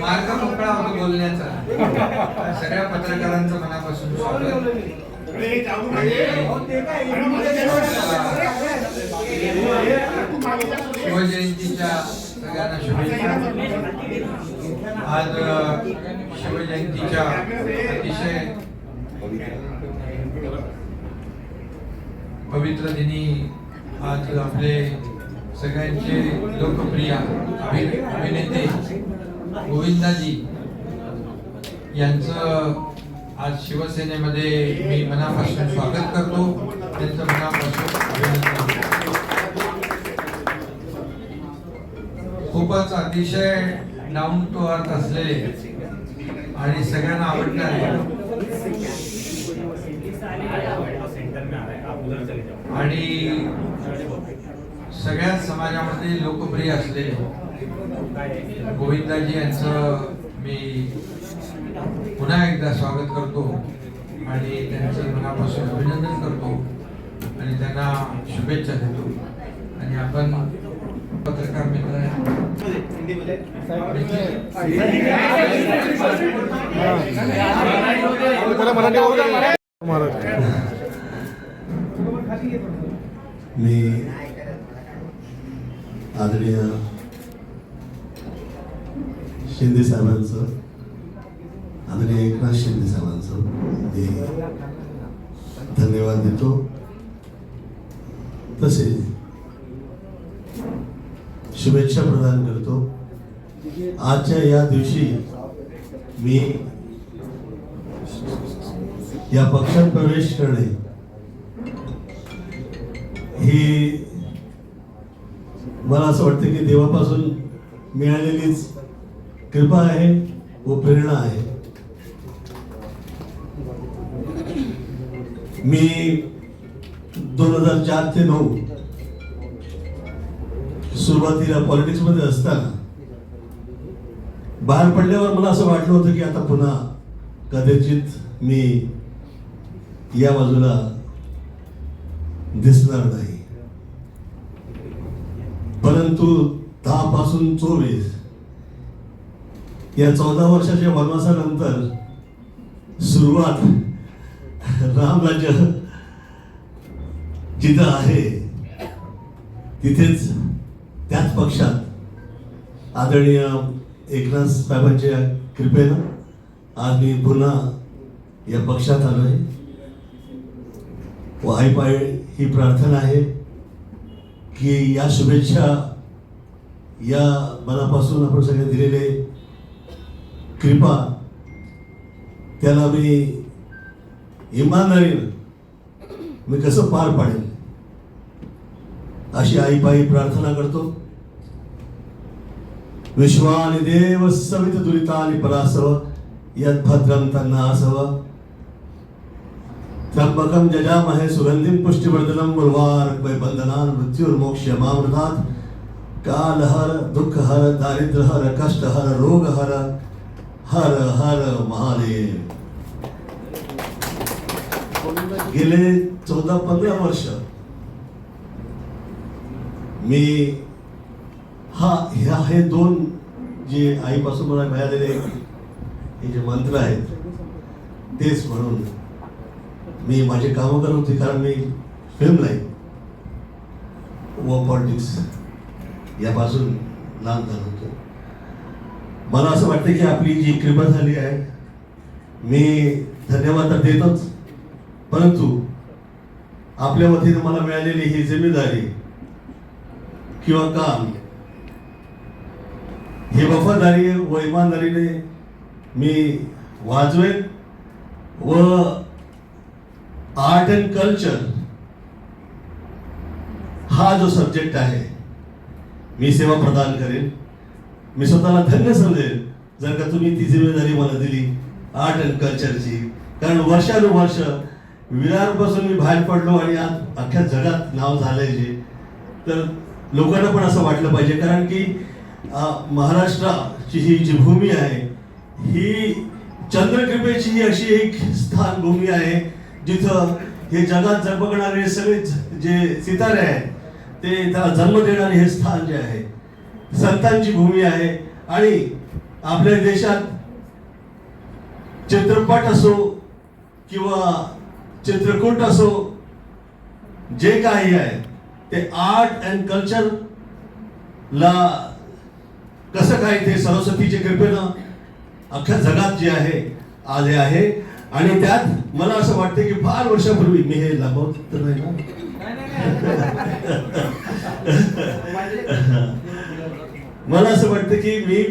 मार्ग मोकळा होतो बोलण्याचा. सगळ्या पत्रकारांचं मनापासून शिवजयंतीच्या सगळ्यांना शुभेच्छा. आज शिवजयंतीच्या अतिशय पवित्र दिनी आज आपले सगळ्यांचे लोकप्रिय अभिनेते गोविंदाजी यांचं आज शिवसेनेमध्ये मी मनापासून स्वागत करतो. त्यांचं मनापासून अभिनंदन. खूपच अतिशय डाऊन टू अर्थ असलेले आणि सगळ्यांना आवडणारे आणि सगळ्याच समाजामध्ये लोकप्रिय असले गोविंदाजी यांचं मी पुन्हा एकदा स्वागत करतो आणि त्यांचं मनापासून अभिनंदन करतो आणि त्यांना शुभेच्छा देतो. आणि आपण पत्रकार मित्र मी आदरणीय शिंदे साहेबांचं आदरणीय एकनाथ शिंदे साहेबांचं मी धन्यवाद देतो. तसेच शुभेच्छा प्रदान करतो. आजच्या या दिवशी मी या पक्षात प्रवेश करणे ही मला असं वाटतं की देवापासून मिळालेलीच कृपा आहे व प्रेरणा आहे. मी दोन हजार चार ते नऊ सुरुवातीला पॉलिटिक्समध्ये असताना बाहेर पडल्यावर मला असं वाटलं होतं की आता पुन्हा कदाचित मी या बाजूला दिसणार नाही. परंतु दहा पासून चोवीस. या चौदा वर्षाच्या वनवासानंतर सुरुवात रामराज्य जिथं आहे तिथेच त्याच पक्षात आदरणीय एकनाथ साहेबांच्या कृपेनं आज मी पुन्हा या पक्षात आलो व आई ही प्रार्थना आहे. की या शुभेच्छा या मनापासून आपण सगळे दिलेले कृपा त्याला मी इमानदारीनं मी कसं पार पाडेल? अशी आई प्रार्थना करतो. विश्वाने देव सवित दुरितानि परासव यद्भद्रं असावं त्र्यंबकम जजामहे सुगंधिम पुष्टिवर्धनम उर्वारक वै बंधनान मृत्युर्मोक्षमामृतात् काल हर दुख हर दारिद्र हर कष्ट हर रोग हर हर हर, महादेव। गेले चौदा पंधरा वर्ष मी हा, ह्या हे दोन जे आईपासून मला मिळालेले हे जे मंत्र आहेत, तेच म्हणून मी माझे कामं करत होते कारण मी फिल्म लाईन व पॉलिटिक्स यापासून लांब झालो होतो. मला असं वाटतं की आपली जी कृपा झाली आहे मी धन्यवाद तर देतोच. परंतु आपल्या वतीने मला मिळालेली ही जिम्मेदारी किंवा काम हे वफादारी व इमानदारीने मी वाजवेन व आर्ट अँड कल्चर हा जो सब्जेक्ट आहे मी सेवा प्रदान करेन. मी स्वतःला धन्य समजेल जर का तुम्ही ती जिम्मेदारी मला दिली आर्ट अँड कल्चरची कारण वर्षानुवर्ष विरारपासून मी बाहेर पडलो आणि आज अख्ख्या जगात नाव झालंय जे तर लोकांना पण असं वाटलं पाहिजे. कारण की महाराष्ट्राची ही जी भूमी आहे ही चंद्रकृपेची ही अशी एक स्थान भूमी आहे जिथं हे जगात जगबगणारे सगळे जे सितारे आहेत ते त्याला जन्म देणारे हे स्थान जे आहे संतांची भूमी आहे. आणि आपल्या देशात चित्रपट असो किंवा चित्रकूट असो जे काही आहे ते आर्ट अँड कल्चर ला कसं काय ते सरस्वतीच्या कृपेनं अख्ख्या जगात जे आहे आले आहे. आणि त्यात मला असं वाटतं की फार वर्षापूर्वी मी हे लपवत तर नाही ना मला असं वाटतं की मी